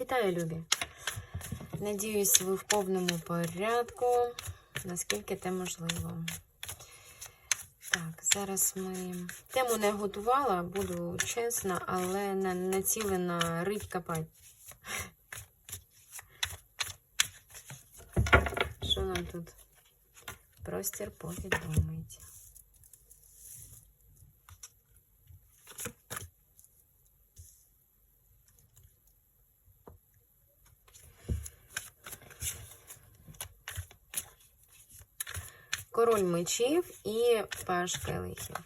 Вітаю, любі! Надіюсь, ви в повному порядку, наскільки це можливо. Так, зараз ми тему не готувала, буду чесна, але на- націлена рить копать. Що нам тут? Простір повідомить. Король мечів і паш келихів.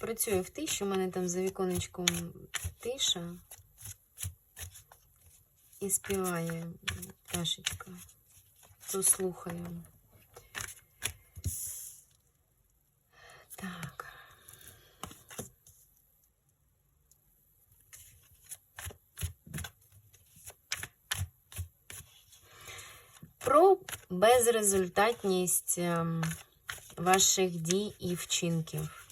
Працюю в тиші, у мене там за віконечком тиша. І співає пташечка то слухаю. Так. Про безрезультатність ем, ваших дій і вчинків.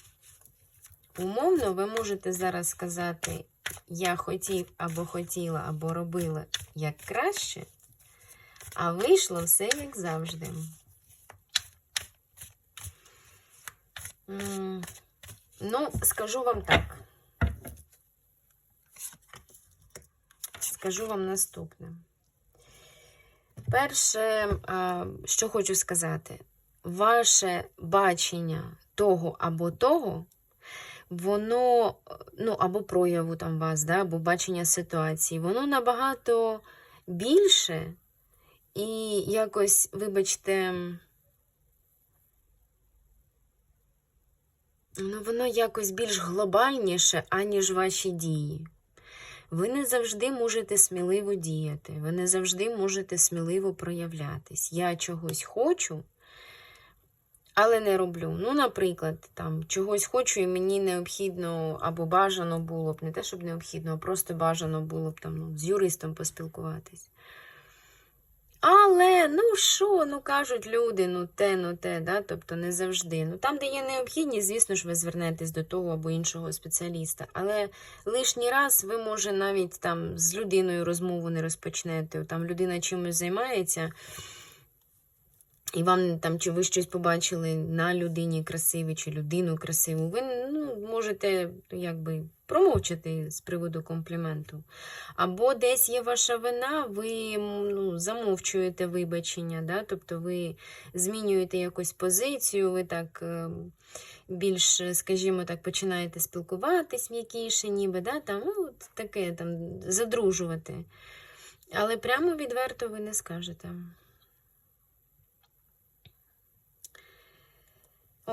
Умовно, ви можете зараз сказати, я хотів або хотіла, або робила як краще. А вийшло все як завжди. Ну, скажу вам так. Скажу вам наступне. Перше, що хочу сказати, ваше бачення того або того, воно, ну, або прояву там вас, да, або бачення ситуації, воно набагато більше, і якось, вибачте, ну, воно якось більш глобальніше, аніж ваші дії. Ви не завжди можете сміливо діяти, ви не завжди можете сміливо проявлятись. Я чогось хочу, але не роблю. Ну, наприклад, там чогось хочу, і мені необхідно або бажано було б, не те, щоб необхідно, а просто бажано було б там ну, з юристом поспілкуватись. Але, ну що, ну кажуть люди, ну те, ну те, да? тобто не завжди. Ну там, де є необхідність, звісно ж, ви звернетесь до того або іншого спеціаліста. Але лишній раз ви, може, навіть там з людиною розмову не розпочнете. Там людина чимось займається, і вам там, чи ви щось побачили на людині красиві, чи людину красиву, ви ну, можете якби промовчати з приводу компліменту. Або десь є ваша вина, ви ну, замовчуєте вибачення, да? тобто ви змінюєте якось позицію, ви так е, більш, скажімо так, починаєте спілкуватись м'якіше, ніби, да? там, ну, от таке там, задружувати. Але прямо відверто ви не скажете.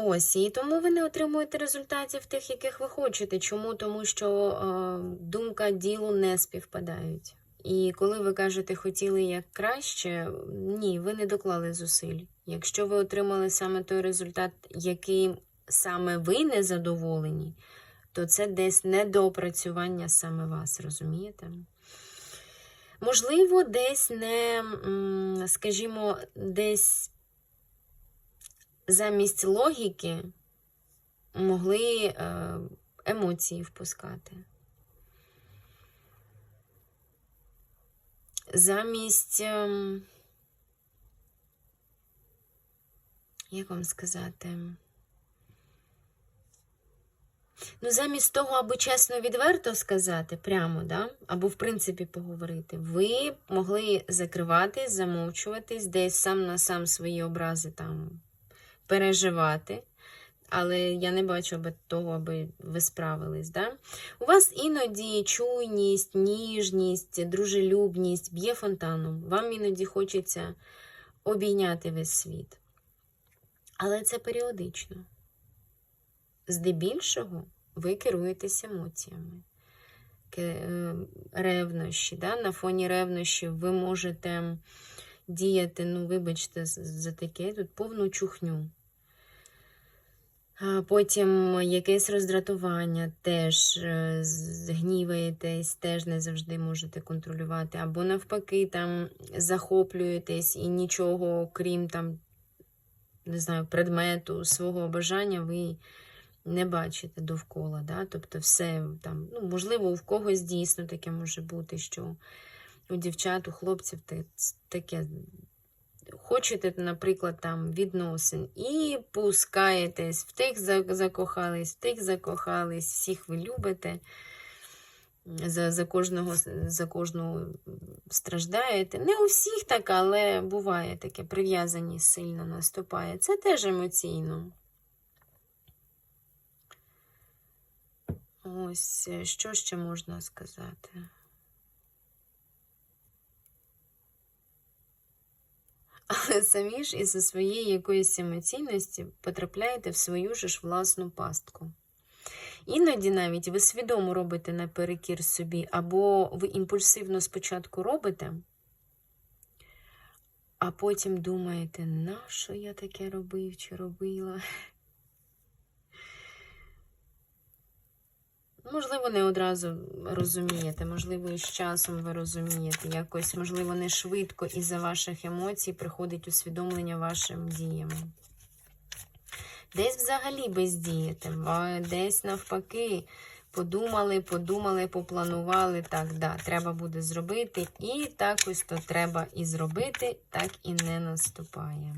Ось, і тому ви не отримуєте результатів тих, яких ви хочете. Чому? Тому що е, думка ділу не співпадають. І коли ви кажете, хотіли як краще, ні, ви не доклали зусиль. Якщо ви отримали саме той результат, яким саме ви не задоволені, то це десь недоопрацювання саме вас, розумієте? Можливо, десь не, скажімо, десь замість логіки могли е, емоції впускати. Замість, ем, як вам сказати, ну, замість того, аби чесно відверто сказати, прямо, да? або в принципі поговорити, ви могли закриватись, замовчуватись, десь сам на сам свої образи там переживати. Але я не бачу аби того, аби ви справились. Да? У вас іноді чуйність, ніжність, дружелюбність б'є фонтаном. Вам іноді хочеться обійняти весь світ. Але це періодично. Здебільшого ви керуєтесь емоціями. Е, Ревнощі. Да? На фоні ревнощів ви можете діяти, ну, вибачте, за таке тут повну чухню. Потім якесь роздратування, теж е, гніваєтесь, теж не завжди можете контролювати. Або навпаки, там захоплюєтесь і нічого, крім там, не знаю, предмету свого бажання, ви не бачите довкола. Да? Тобто, все там, ну, можливо, у когось дійсно таке може бути, що у дівчат, у хлопців таке хочете, наприклад, там відносин, і пускаєтесь, в тих закохались, в тих закохались, всіх ви любите. За, за, кожного, за кожного страждаєте. Не у всіх так, але буває таке, прив'язаність сильно наступає. Це теж емоційно. Ось, е, що ще можна сказати? Але самі ж із-за своєї якоїсь емоційності потрапляєте в свою ж власну пастку. Іноді навіть ви свідомо робите наперекір собі, або ви імпульсивно спочатку робите, а потім думаєте, на що я таке робив чи робила? Можливо, не одразу розумієте, можливо, і з часом ви розумієте. Якось, можливо, не швидко із-за ваших емоцій приходить усвідомлення вашим діям. Десь взагалі бездієте, десь навпаки. Подумали, подумали, попланували. Так, да, треба буде зробити. І так ось то треба і зробити, так і не наступає.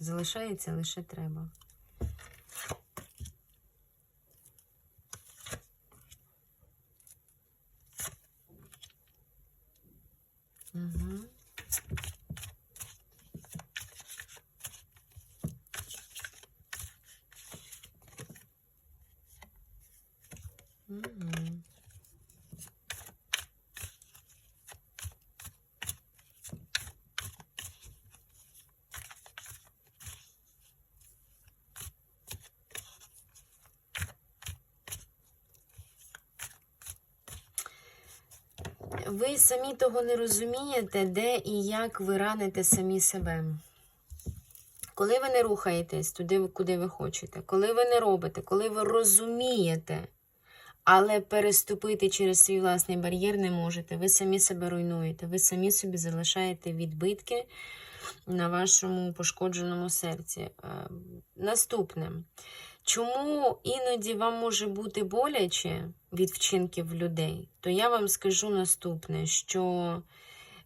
Залишається лише треба. Угу. Угу. Ви самі того не розумієте, де і як ви раните самі себе. Коли ви не рухаєтесь туди, куди ви хочете, коли ви не робите, коли ви розумієте, але переступити через свій власний бар'єр не можете, ви самі себе руйнуєте, ви самі собі залишаєте відбитки на вашому пошкодженому серці. Е, Наступне. Чому іноді вам може бути боляче від вчинків людей, то я вам скажу наступне, що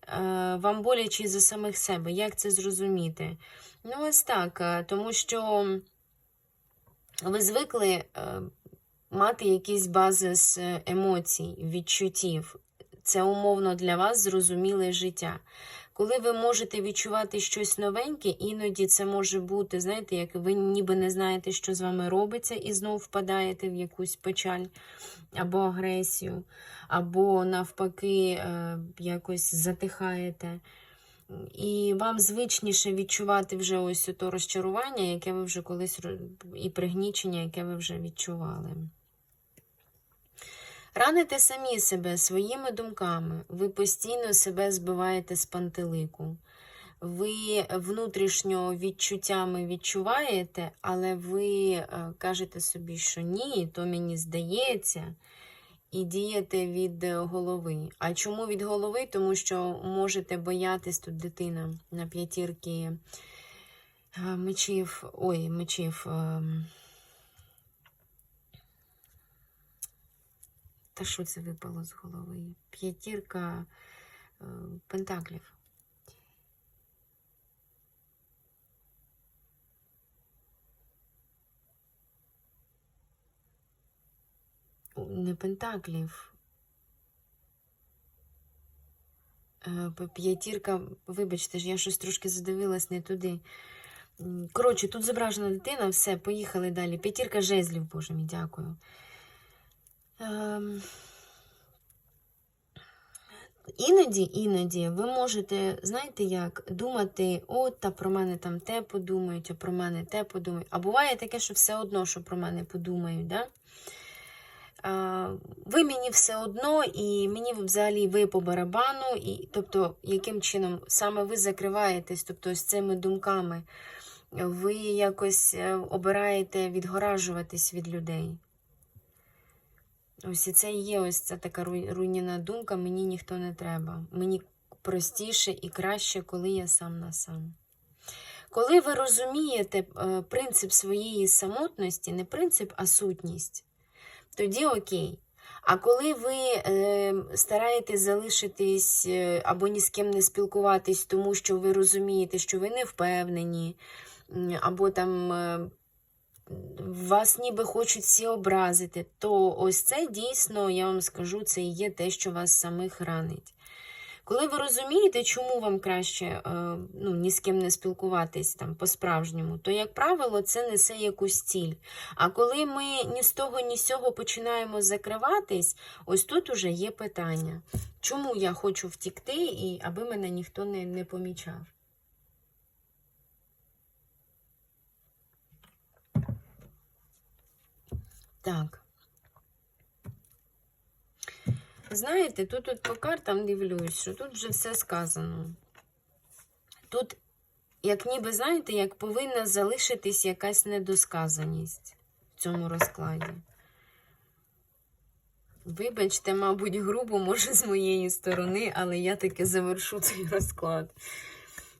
е, вам боляче за самих себе. Як це зрозуміти? Ну, ось так, е, тому що ви звикли мати якийсь базис емоцій, відчуттів. Це умовно для вас зрозуміле життя. Коли ви можете відчувати щось новеньке, іноді це може бути, знаєте, як ви ніби не знаєте, що з вами робиться, і знову впадаєте в якусь печаль або агресію, або навпаки, е, якось затихаєте. І вам звичніше відчувати вже ось то розчарування, яке ви вже колись і пригнічення, яке ви вже відчували. Раните самі себе своїми думками, ви постійно себе збиваєте з пантелику. Ви внутрішньо відчуттями відчуваєте, але ви е, кажете собі, що ні, то мені здається, і дієте від голови. А чому від голови? Тому що можете боятись тут дитина на п'ятірки е, мечів, ой, мечів. Та що це випало з голови? П'ятірка е, пентаклів. Не пентаклів. Е, П'ятірка, вибачте ж, я щось трошки задивилась не туди. Коротше, тут зображена дитина, все, поїхали далі. П'ятірка жезлів, боже мій, дякую. Ем, Іноді, іноді ви можете, знаєте як, думати, от, та про мене там те подумають, а про мене те подумають. А буває таке, що все одно, що про мене подумають. Да? А, ви мені все одно, і мені взагалі ви по барабану, і, тобто, яким чином саме ви закриваєтесь, тобто з цими думками ви якось е, обираєте відгоражуватись від людей. Ось і це є ось ця така руй- руйнівна думка, мені ніхто не треба. Мені простіше і краще, коли я сам на сам. Коли ви розумієте е, принцип своєї самотності, не принцип, а сутність, тоді окей. А коли ви е, стараєтесь залишитись е, або ні з ким не спілкуватись, тому що ви розумієте, що ви не впевнені, або там е, вас ніби хочуть всі образити, то ось це дійсно, я вам скажу, це і є те, що вас самих ранить. Коли ви розумієте, чому вам краще е, ну, ні з ким не спілкуватись там по-справжньому, то, як правило, це несе якусь ціль. А коли ми ні з того, ні з цього починаємо закриватись, ось тут уже є питання. Чому я хочу втікти, і аби мене ніхто не, не помічав? Так. Знаєте, тут от по картам дивлюсь, що тут вже все сказано. Тут, як ніби, знаєте, як повинна залишитись якась недосказаність в цьому розкладі. Вибачте, мабуть, грубо, може, з моєї сторони, але я таки завершу цей розклад.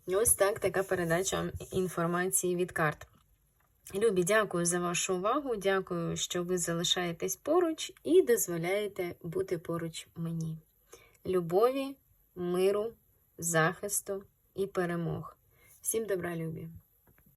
Ось так, така передача інформації від карт. Любі, дякую за вашу увагу. Дякую, що ви залишаєтесь поруч і дозволяєте бути поруч мені. Любові, миру, захисту і перемог. Всім добра, любі!